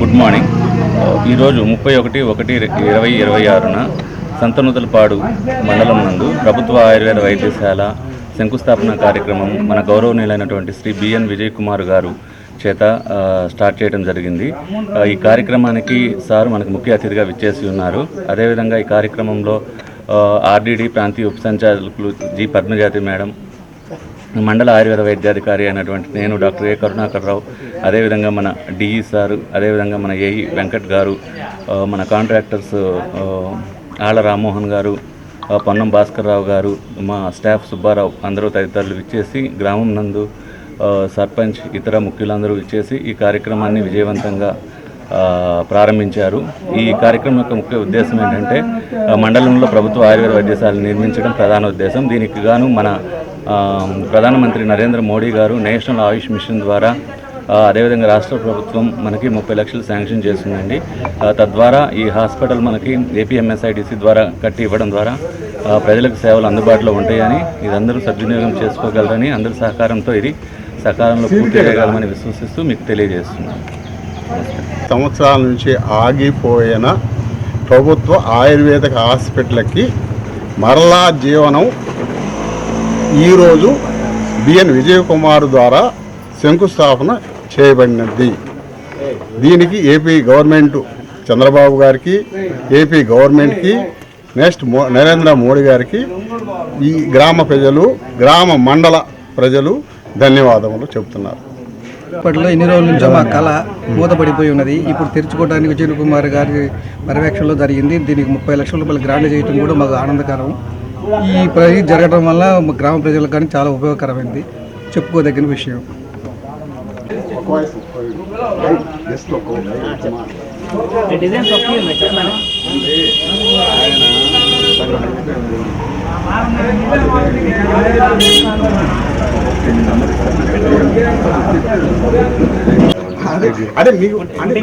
Good morning. ఈరోజు ముప్పై ఒకటి ఒకటి ఇరవై ఇరవై ఆరున సంతనూతలపాడు మండలం నందు ప్రభుత్వ ఆయుర్వేద వైద్యశాల శంకుస్థాపన కార్యక్రమం మన గౌరవనీయులైనటువంటి శ్రీ బిఎన్ విజయ్ కుమార్ గారు చేత స్టార్ట్ చేయడం జరిగింది. ఈ కార్యక్రమానికి సార్ మనకు ముఖ్య అతిథిగా విచ్చేసి ఉన్నారు. అదేవిధంగా ఈ కార్యక్రమంలో ఆర్డీడీ ప్రాంతీయ ఉప సంచాలకులు జి పద్మజాతి మేడం మండల ఆయుర్వేద వైద్యాధికారి అయినటువంటి నేను డాక్టర్ ఏ కరుణాకర్ రావు అదేవిధంగా మన డిఈ సారు అదేవిధంగా మన ఏఈ వెంకట్ గారు మన కాంట్రాక్టర్స్ ఆళ్ళ రామ్మోహన్ గారు పొన్నం భాస్కర్ రావు గారు మా స్టాఫ్ సుబ్బారావు అందరూ తదితరులు ఇచ్చేసి గ్రామం నందు సర్పంచ్ ఇతర ముఖ్యులందరూ ఇచ్చేసి ఈ కార్యక్రమాన్ని విజయవంతంగా ప్రారంభించారు. ఈ కార్యక్రమం యొక్క ముఖ్య ఉద్దేశం ఏంటంటే మండలంలో ప్రభుత్వ ఆయుర్వేద వైద్యశాల నిర్మించడం ప్రధాన ఉద్దేశం. దీనికి గాను మన ప్రధానమంత్రి నరేంద్ర మోడీ గారు నేషనల్ ఆయుష్ మిషన్ ద్వారా అదేవిధంగా రాష్ట్ర ప్రభుత్వం మనకి ముప్పై లక్షలు శాంక్షన్ చేసిందండి. తద్వారా ఈ హాస్పిటల్ మనకి ఏపీఎంఎస్ఐడిసి ద్వారా కట్టి ఇవ్వడం ద్వారా ప్రజలకు సేవలు అందుబాటులో ఉంటాయని ఇది అందరూ సద్వినియోగం చేసుకోగలరని అందరి సహకారంతో ఇది సకాలంలో పూర్తి చేయగలమని విశ్వసిస్తూ మీకు తెలియజేస్తున్నాను. సంవత్సరాల నుంచి ఆగిపోయిన ప్రభుత్వ ఆయుర్వేదిక హాస్పిటల్కి మరలా జీవనం ఈరోజు బిఎన్ విజయ్ కుమార్ ద్వారా శంకుస్థాపన చేయబడినది. దీనికి ఏపీ గవర్నమెంట్ చంద్రబాబు గారికి ఏపీ గవర్నమెంట్కి నెక్స్ట్ నరేంద్ర మోడీ గారికి ఈ గ్రామ ప్రజలు గ్రామ మండల ప్రజలు ధన్యవాదములు చెబుతున్నారు ఇప్పట్లో ఎన్ని రోజుల నుంచో మా కళ మూతపడిపోయి ఉన్నది. ఇప్పుడు తెరుచుకోవడానికి విజయ్ కుమార్ గారి పర్యవేక్షణలో జరిగింది. దీనికి ముప్పై లక్షల రూపాయలు గ్రాంట్ చేయడం కూడా మాకు ఆనందకరం. ఈ ప్రజలు జరగడం వల్ల మా గ్రామ ప్రజలకు కానీ చాలా ఉపయోగకరమైంది. చెప్పుకోదగిన విషయం. అదే మీకు అంటే